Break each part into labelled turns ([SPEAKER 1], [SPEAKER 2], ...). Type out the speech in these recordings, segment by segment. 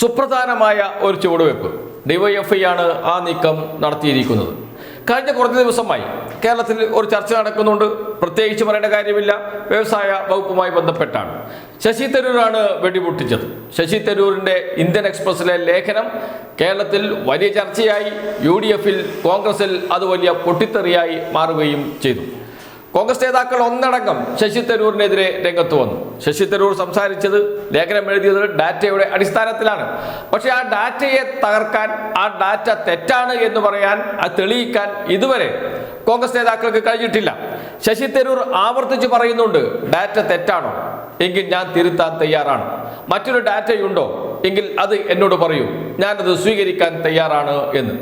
[SPEAKER 1] സുപ്രധാനമായ ഒരു ചുവടുവയ്പ്. ഡിവൈഎഫ്ഐ ആണ് ആ നീക്കം നടത്തിയിരിക്കുന്നത്. കഴിഞ്ഞ കുറച്ച് ദിവസമായി കേരളത്തിൽ ഒരു ചർച്ച നടക്കുന്നുണ്ട്. പ്രത്യേകിച്ച് പറയേണ്ട കാര്യമില്ല. വ്യവസായ വകുപ്പുമായി ബന്ധപ്പെട്ടാണ്. ശശി തരൂരാണ് വെടിപൊട്ടിച്ചത്. ശശി തരൂരിന്റെ ഇന്ത്യൻ എക്സ്പ്രസിലെ ലേഖനം കേരളത്തിൽ വലിയ ചർച്ചയായി. യു ഡി എഫിൽ കോൺഗ്രസിൽ അത് വലിയ പൊട്ടിത്തെറിയായി മാറുകയും ചെയ്തു. കോൺഗ്രസ് നേതാക്കൾ ഒന്നടങ്കം ശശി തരൂരിനെതിരെ രംഗത്ത് വന്നു. ശശി തരൂർ സംസാരിച്ചത് ലേഖനം എഴുതിയത് ഡാറ്റയുടെ അടിസ്ഥാനത്തിലാണ്. പക്ഷെ ആ ഡാറ്റയെ തകർക്കാൻ ആ ഡാറ്റ തെറ്റാണ് എന്ന് പറയാൻ അത് തെളിയിക്കാൻ ഇതുവരെ കോൺഗ്രസ് നേതാക്കൾക്ക് കഴിഞ്ഞിട്ടില്ല. ശശി തരൂർ ആവർത്തിച്ച് പറയുന്നുണ്ട് ഡാറ്റ തെറ്റാണോ? എങ്കിൽ ഞാൻ തിരുത്താൻ തയ്യാറാണ്. മറ്റൊരു ഡാറ്റയുണ്ടോ? എങ്കിൽ അത് എന്നോട് പറയൂ. ഞാനത് സ്വീകരിക്കാൻ തയ്യാറാണ് എന്ന്.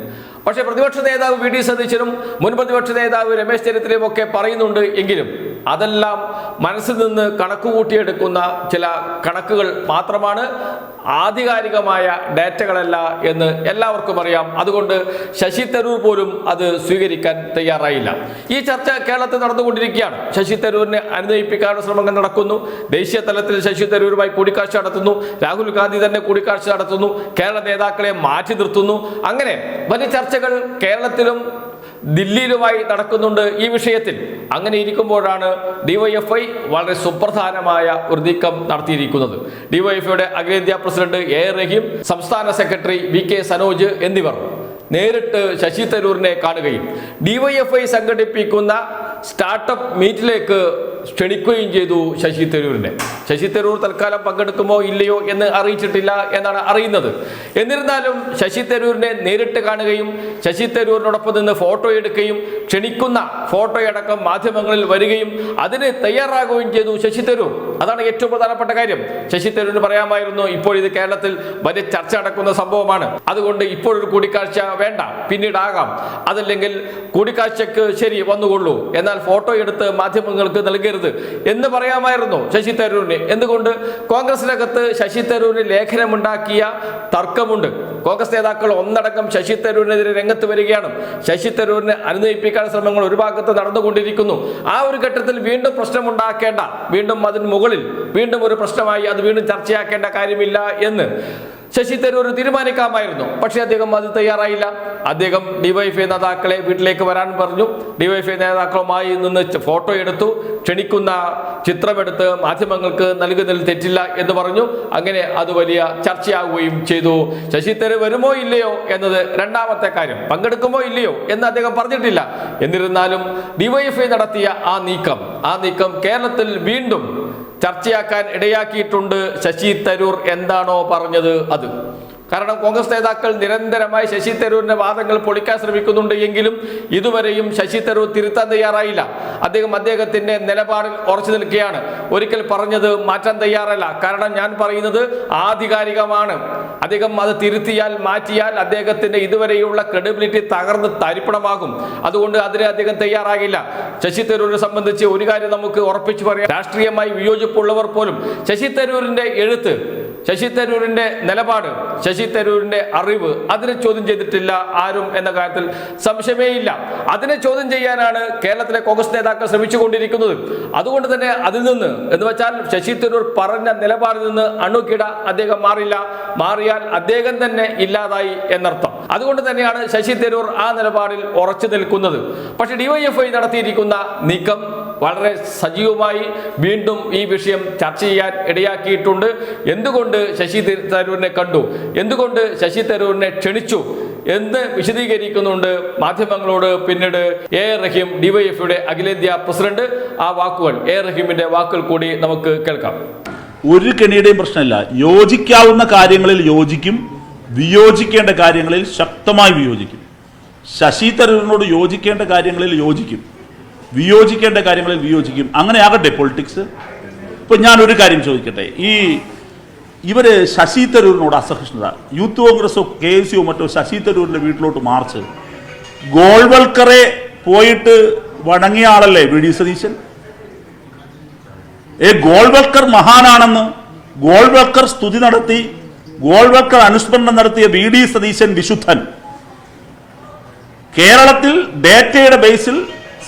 [SPEAKER 1] പക്ഷേ പ്രതിപക്ഷ നേതാവ് വി ഡി സതീശനും മുൻ പ്രതിപക്ഷ നേതാവ് രമേശ് ചെന്നിത്തലയും ഒക്കെ പറയുന്നുണ്ട് എങ്കിലും അതെല്ലാം മനസ്സിൽ നിന്ന് കണക്ക് കൂട്ടിയെടുക്കുന്ന ചില കണക്കുകൾ മാത്രമാണ് ആധികാരികമായ ഡാറ്റകളല്ല എന്ന് എല്ലാവർക്കും അറിയാം. അതുകൊണ്ട് ശശി തരൂർ പോലും അത് സ്വീകരിക്കാൻ തയ്യാറായില്ല. ഈ ചർച്ച കേരളത്തിൽ നടന്നുകൊണ്ടിരിക്കുകയാണ്. ശശി തരൂരിനെ അനുനയിപ്പിക്കാനുള്ള ശ്രമങ്ങൾ നടക്കുന്നു. ദേശീയ തലത്തിൽ ശശി തരൂരുമായി കൂടിക്കാഴ്ച നടത്തുന്നു. രാഹുൽ ഗാന്ധി തന്നെ കൂടിക്കാഴ്ച നടത്തുന്നു. കേരള നേതാക്കളെ മാറ്റി നിർത്തുന്നു. അങ്ങനെ വലിയ ചർച്ചകൾ കേരളത്തിലും ദില്ലിയിലുമായി നടക്കുന്നുണ്ട് ഈ വിഷയത്തിൽ. അങ്ങനെ ഇരിക്കുമ്പോഴാണ് ഡിവൈഎഫ്ഐ വളരെ സുപ്രധാനമായ ഒരു നീക്കം നടത്തിയിരിക്കുന്നത്. ഡിവൈഎഫ്ഐയുടെ അഖിലേന്ത്യാ പ്രസിഡന്റ് എ റഹീം സംസ്ഥാന സെക്രട്ടറി വി കെ സനോജ് എന്നിവർ നേരിട്ട് ശശി തരൂരിനെ കാണുകയും ഡിവൈഎഫ്ഐ സംഘടിപ്പിക്കുന്ന സ്റ്റാർട്ടപ്പ് മീറ്റിലേക്ക് ക്ഷണിക്കുകയും ചെയ്തു ശശി തരൂരിനെ. ശശി തരൂർ തൽക്കാലം പങ്കെടുക്കുമോ ഇല്ലയോ എന്ന് അറിയിച്ചിട്ടില്ല എന്നാണ് അറിയുന്നത്. എന്നിരുന്നാലും ശശി തരൂരിനെ നേരിട്ട് കാണുകയും ശശി തരൂരിനോടൊപ്പം നിന്ന് ഫോട്ടോ എടുക്കുകയും ക്ഷണിക്കുന്ന ഫോട്ടോയടക്കം മാധ്യമങ്ങളിൽ വരികയും അതിന് തയ്യാറാകുകയും ചെയ്തു ശശി തരൂർ. അതാണ് ഏറ്റവും പ്രധാനപ്പെട്ട കാര്യം. ശശി തരൂരിന് പറയാമായിരുന്നു ഇപ്പോൾ ഇത് കേരളത്തിൽ വലിയ ചർച്ച നടക്കുന്ന സംഭവമാണ്. അതുകൊണ്ട് ഇപ്പോൾ ഒരു കൂടിക്കാഴ്ച വേണ്ട പിന്നീടാകാം. അതല്ലെങ്കിൽ കൂടിക്കാഴ്ചക്ക് ശരി വന്നുകൊള്ളൂ എന്നാൽ ഫോട്ടോ എടുത്ത് മാധ്യമങ്ങൾക്ക് നൽകരുത് എന്ന് പറയാമായിരുന്നു ശശി തരൂരിന്. എന്തുകൊണ്ട്? കോൺഗ്രസിനകത്ത് ശശി തരൂരിന് ലേഖനമുണ്ടാക്കിയ തർക്കമുണ്ട്. കോൺഗ്രസ് നേതാക്കൾ ഒന്നടങ്കം ശശി തരൂരിനെതിരെ രംഗത്ത് വരികയാണ്. ശശി തരൂരിനെ അനുനയിപ്പിക്കാൻ ശ്രമങ്ങൾ ഒരു ഭാഗത്ത് നടന്നുകൊണ്ടിരിക്കുന്നു. ആ ഒരു ഘട്ടത്തിൽ വീണ്ടും പ്രശ്നമുണ്ടാക്കേണ്ട വീണ്ടും അതിന് മുകളിൽ വീണ്ടും ഒരു പ്രശ്നമായി അത് വീണ്ടും ചർച്ചയാക്കേണ്ട കാര്യമില്ല എന്ന് ശശി തരൂർ തീരുമാനിക്കാമായിരുന്നു. പക്ഷേ അദ്ദേഹം അത് തയ്യാറായില്ല. അദ്ദേഹം ഡിവൈഫൈ നേതാക്കളെ വീട്ടിലേക്ക് വരാൻ പറഞ്ഞു. ഡിവൈഫൈ നേതാക്കളുമായി നിന്ന് ഫോട്ടോ എടുത്തു. ക്ഷണിക്കുന്ന ചിത്രമെടുത്ത് മാധ്യമങ്ങൾക്ക് നൽകുന്നതിൽ തെറ്റില്ല എന്ന് പറഞ്ഞു. അങ്ങനെ അത് വലിയ ചർച്ചയാവുകയും ചെയ്തു. ശശി തരൂർ വരുമോ ഇല്ലയോ എന്നത് രണ്ടാമത്തെ കാര്യം. പങ്കെടുക്കുമോ ഇല്ലയോ എന്ന് അദ്ദേഹം പറഞ്ഞിട്ടില്ല. എന്നിരുന്നാലും ഡിവൈഎഫ്ഐ നടത്തിയ ആ നീക്കം ആ നീക്കം കേരളത്തിൽ വീണ്ടും ചർച്ചയാക്കാൻ ഇടയാക്കിയിട്ടുണ്ട് ശശി തരൂർ എന്താണോ പറഞ്ഞത് അത്. കാരണം കോൺഗ്രസ് നേതാക്കൾ നിരന്തരമായി ശശി തരൂരിന്റെ വാദങ്ങൾ പൊളിക്കാൻ ശ്രമിക്കുന്നുണ്ട് എങ്കിലും ഇതുവരെയും ശശി തരൂർ തിരുത്താൻ തയ്യാറായില്ല. അദ്ദേഹം അദ്ദേഹത്തിന്റെ നിലപാടിൽ ഉറച്ചു നിൽക്കുകയാണ്. ഒരിക്കൽ പറഞ്ഞത് മാറ്റാൻ തയ്യാറല്ല. കാരണം ഞാൻ പറയുന്നത് ആധികാരികമാണ്. അദ്ദേഹം അത് തിരുത്തിയാൽ മാറ്റിയാൽ അദ്ദേഹത്തിന്റെ ഇതുവരെയുള്ള ക്രെഡിബിലിറ്റി തകർന്ന് തരിപ്പണമാകും. അതുകൊണ്ട് അതിന് അദ്ദേഹം തയ്യാറാകില്ല ശശി തരൂരിനെ സംബന്ധിച്ച് ഒരു കാര്യം നമുക്ക് ഉറപ്പിച്ചു പറയാം. രാഷ്ട്രീയമായി വിയോജിപ്പുള്ളവർ പോലും ശശി തരൂരിന്റെ എഴുത്ത് ശശി തരൂരിന്റെ നിലപാട് ശശി തരൂരിന്റെ അറിവ് അതിനെ ചോദ്യം ചെയ്തിട്ടില്ല ആരും എന്ന കാര്യത്തിൽ സംശയമേ ഇല്ല. അതിനെ ചോദ്യം ചെയ്യാനാണ് കേരളത്തിലെ കോൺഗ്രസ് നേതാക്കൾ ശ്രമിച്ചുകൊണ്ടിരിക്കുന്നത്. അതുകൊണ്ട് തന്നെ അതിൽ നിന്ന് എന്ന് വെച്ചാൽ ശശി തരൂർ പറഞ്ഞ നിലപാടിൽ നിന്ന് അണുക്കിട അദ്ദേഹം മാറില്ല. മാറിയാൽ അദ്ദേഹം തന്നെ ഇല്ലാതായി എന്നർത്ഥം. അതുകൊണ്ട് തന്നെയാണ് ശശി തരൂർ ആ നിലപാടിൽ ഉറച്ചു നിൽക്കുന്നത്. പക്ഷെ ഡിവൈഎഫ്ഐ നടത്തിയിരിക്കുന്ന നീക്കം വളരെ സജീവമായി വീണ്ടും ഈ വിഷയം ചർച്ച ചെയ്യാൻ ഇടയാക്കിയിട്ടുണ്ട്. എന്തുകൊണ്ട് ശശി തരൂരിനെ കണ്ടു? എന്തുകൊണ്ട് ശശി തരൂരിനെ ക്ഷണിച്ചു? എന്ന് വിശദീകരിക്കുന്നുണ്ട് മാധ്യമങ്ങളോട് പിന്നീട് എ റഹീം ഡിവൈഎഫ്ഐയുടെ അഖിലേന്ത്യാ പ്രസിഡന്റ്. ആ വാക്കുകൾ എ റഹീമിന്റെ വാക്കുകൾ കൂടി നമുക്ക് കേൾക്കാം.
[SPEAKER 2] ഒരു കെണിയുടെയും പ്രശ്നമല്ല. യോജിക്കാവുന്ന കാര്യങ്ങളിൽ യോജിക്കും വിയോജിക്കേണ്ട കാര്യങ്ങളിൽ ശക്തമായി വിയോജിക്കും. ശശി തരൂരിനോട് യോജിക്കേണ്ട കാര്യങ്ങളിൽ യോജിക്കും. വിയോജിക്കേണ്ട കാര്യങ്ങളിൽ വിയോജിക്കും. അങ്ങനെ ആകട്ടെ പൊളിറ്റിക്സ് ഇപ്പൊ ഞാൻ ഒരു കാര്യം ചോദിക്കട്ടെ. ഈ ഇവർ ശശി തരൂരിനോട് അസഹിഷ്ണുത. യൂത്ത് കോൺഗ്രസോ കെ എസ് സിയോ മറ്റോ ശശി തരൂരിന്റെ വീട്ടിലോട്ട് മാർച്ച്. ഗോൾവൽക്കറെ പോയിട്ട് വണങ്ങിയ ആളല്ലേ വി ഡി സതീശൻ? ഏ ഗോൾവൽക്കർ മഹാനാണെന്ന് ഗോൾവൽക്കർ സ്തുതി നടത്തി ഗോൾവൽക്കർ അനുസ്മരണം നടത്തിയ വി ഡി സതീശൻ വിശുദ്ധൻ. കേരളത്തിൽ ഡേറ്റയുടെ ബേസിൽ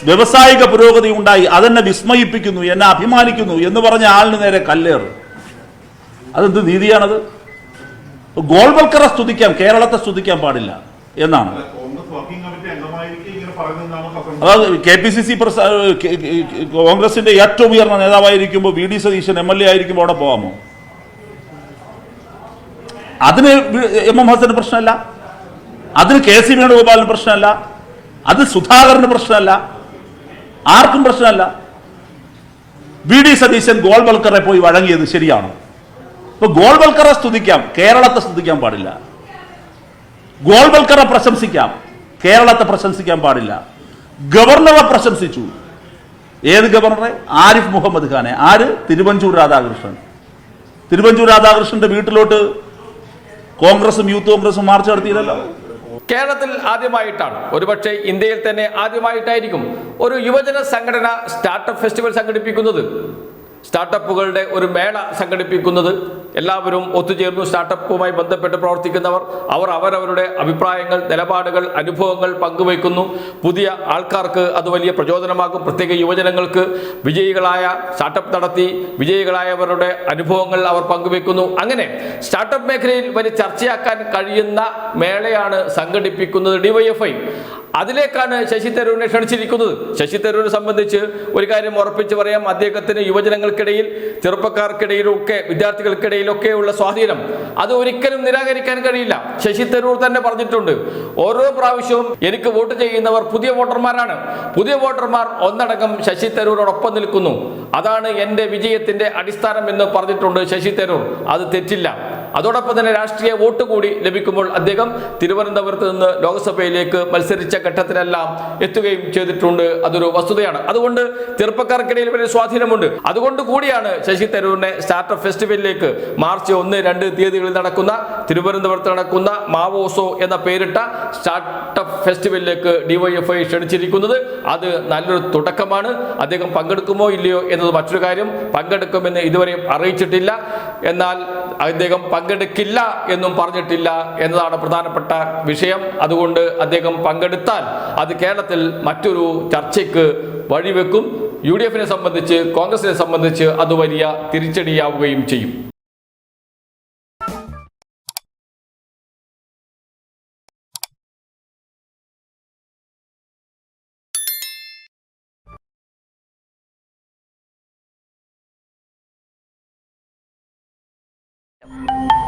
[SPEAKER 2] വ്യവസായിക പുരോഗതി ഉണ്ടായി. അതെന്നെ വിസ്മയിപ്പിക്കുന്നു എന്നെ അഭിമാനിക്കുന്നു എന്ന് പറഞ്ഞ ആളിന് നേരെ കല്ലേറ്. അതെന്ത് നീതിയാണത്? ഗോൾവൽക്കറെ സ്തുതിക്കാം കേരളത്തെ സ്തുതിക്കാൻ പാടില്ല എന്നാണ്. അതായത് കെ പി സി സി കോൺഗ്രസിന്റെ ഏറ്റവും ഉയർന്ന നേതാവായിരിക്കുമ്പോൾ V D Satheesan M L A ആയിരിക്കുമ്പോൾ അവിടെ പോകാമോ അതിന് എം എം ഹസന് പ്രശ്നമല്ല. അതിന് കെ സി വേണുഗോപാലിന് പ്രശ്നമല്ല. അത് സുധാകരന് പ്രശ്നമല്ല. ആർക്കും പ്രശ്നമല്ല. വി ഡി സതീശൻ ഗോൾവൽക്കറെ പോയി വഴങ്ങിയത് ശരിയാണോ? ഇപ്പൊ ഗോൾവൽക്കറെ സ്തുതിക്കാം കേരളത്തെ സ്തുതിക്കാൻ പാടില്ല. ഗോൾവൽക്കറെ പ്രശംസിക്കാം കേരളത്തെ പ്രശംസിക്കാൻ പാടില്ല. ഗവർണറെ പ്രശംസിച്ചു. ഏത് ഗവർണറെ? ആരിഫ് മുഹമ്മദ് ഖാനെ. ആര്? തിരുവഞ്ചൂർ രാധാകൃഷ്ണൻ. തിരുവഞ്ചൂർ രാധാകൃഷ്ണന്റെ വീട്ടിലോട്ട് കോൺഗ്രസും യൂത്ത് കോൺഗ്രസും മാർച്ച് നടത്തിയില്ലല്ലോ.
[SPEAKER 1] കേരളത്തിൽ ആദ്യമായിട്ടാണ്. ഒരുപക്ഷെ ഇന്ത്യയിൽ തന്നെ ആദ്യമായിട്ടായിരിക്കും ഒരു യുവജന സംഘടന സ്റ്റാർട്ടപ്പ് ഫെസ്റ്റിവൽ സംഘടിപ്പിക്കുന്നത്. സ്റ്റാർട്ടപ്പുകളുടെ ഒരു മേള സംഘടിപ്പിക്കുന്നത് എല്ലാവരും ഒത്തുചേർന്നു സ്റ്റാർട്ടപ്പുമായി ബന്ധപ്പെട്ട് പ്രവർത്തിക്കുന്നവർ അവർ അവരവരുടെ അഭിപ്രായങ്ങൾ നിലപാടുകൾ അനുഭവങ്ങൾ പങ്കുവയ്ക്കുന്നു. പുതിയ ആൾക്കാർക്ക് അത് വലിയ പ്രചോദനമാകും പ്രത്യേക യുവജനങ്ങൾക്ക് വിജയികളായ സ്റ്റാർട്ടപ്പ് നടത്തി വിജയികളായവരുടെ അനുഭവങ്ങൾ അവർ പങ്കുവെക്കുന്നു അങ്ങനെ സ്റ്റാർട്ടപ്പ് മേഖലയിൽ വലിയ ചർച്ചയാക്കാൻ കഴിയുന്ന മേളയാണ് സംഘടിപ്പിക്കുന്നത് ഡിവൈഎഫ്ഐ. അതിലേക്കാണ് ശശി തരൂരിനെ ക്ഷണിച്ചിരിക്കുന്നത്. ശശി തരൂരിനെ സംബന്ധിച്ച് ഒരു കാര്യം ഉറപ്പിച്ച് പറയാം. അദ്ദേഹത്തിന് യുവജനങ്ങൾക്കിടയിൽ ചെറുപ്പക്കാർക്കിടയിലും ഒക്കെ വിദ്യാർത്ഥികൾക്കിടയിലൊക്കെയുള്ള സ്വാധീനം. അത് ഒരിക്കലും നിരാകരിക്കാൻ കഴിയില്ല. ശശി തരൂർ തന്നെ പറഞ്ഞിട്ടുണ്ട്. ഓരോ പ്രാവശ്യവും എനിക്ക് വോട്ട് ചെയ്യുന്നവർ പുതിയ വോട്ടർമാരാണ്. പുതിയ വോട്ടർമാർ ഒന്നടങ്കം ശശി തരൂരോടൊപ്പം നിൽക്കുന്നു. അതാണ് എന്റെ വിജയത്തിന്റെ അടിസ്ഥാനം എന്ന് പറഞ്ഞിട്ടുണ്ട് ശശി തരൂർ. അത് തെറ്റില്ല. അതോടൊപ്പം തന്നെ രാഷ്ട്രീയ വോട്ട് കൂടി ലഭിക്കുമ്പോൾ അദ്ദേഹം തിരുവനന്തപുരത്ത് നിന്ന് ലോക്സഭയിലേക്ക് മത്സരിച്ച ഘട്ടത്തിലെല്ലാം എത്തുകയും ചെയ്തിട്ടുണ്ട്. അതൊരു വസ്തുതയാണ്. അതുകൊണ്ട് ചെറുപ്പക്കാർക്കിടയിൽ വലിയ സ്വാധീനമുണ്ട്. അതുകൊണ്ട് കൂടിയാണ് ശശി തരൂരിനെ സ്റ്റാർട്ടപ്പ് ഫെസ്റ്റിവലിലേക്ക് മാർച്ച് ഒന്ന് രണ്ട് തീയതികളിൽ നടക്കുന്ന തിരുവനന്തപുരത്ത് നടക്കുന്ന മാവോസോ എന്ന പേരിട്ട സ്റ്റാർട്ടപ്പ് ഫെസ്റ്റിവലിലേക്ക് ഡിവൈഎഫ്ഐ ക്ഷണിച്ചിരിക്കുന്നത് അത് നല്ലൊരു തുടക്കമാണ്. അദ്ദേഹം പങ്കെടുക്കുമോ ഇല്ലയോ എന്നത് മറ്റൊരു കാര്യം. പങ്കെടുക്കുമെന്ന് ഇതുവരെയും അറിയിച്ചിട്ടില്ല. എന്നാൽ അദ്ദേഹം പങ്കെടുക്കില്ല എന്നും പറഞ്ഞിട്ടില്ല എന്നതാണ് പ്രധാനപ്പെട്ട വിഷയം. അതുകൊണ്ട് അദ്ദേഹം പങ്കെടുത്താൽ അത് കേരളത്തിൽ മറ്റൊരു ചർച്ചയ്ക്ക് വഴിവെക്കും. യു ഡി എഫിനെ സംബന്ധിച്ച് കോൺഗ്രസിനെ സംബന്ധിച്ച് അത് വലിയ തിരിച്ചടിയാവുകയും ചെയ്യും. Thank you.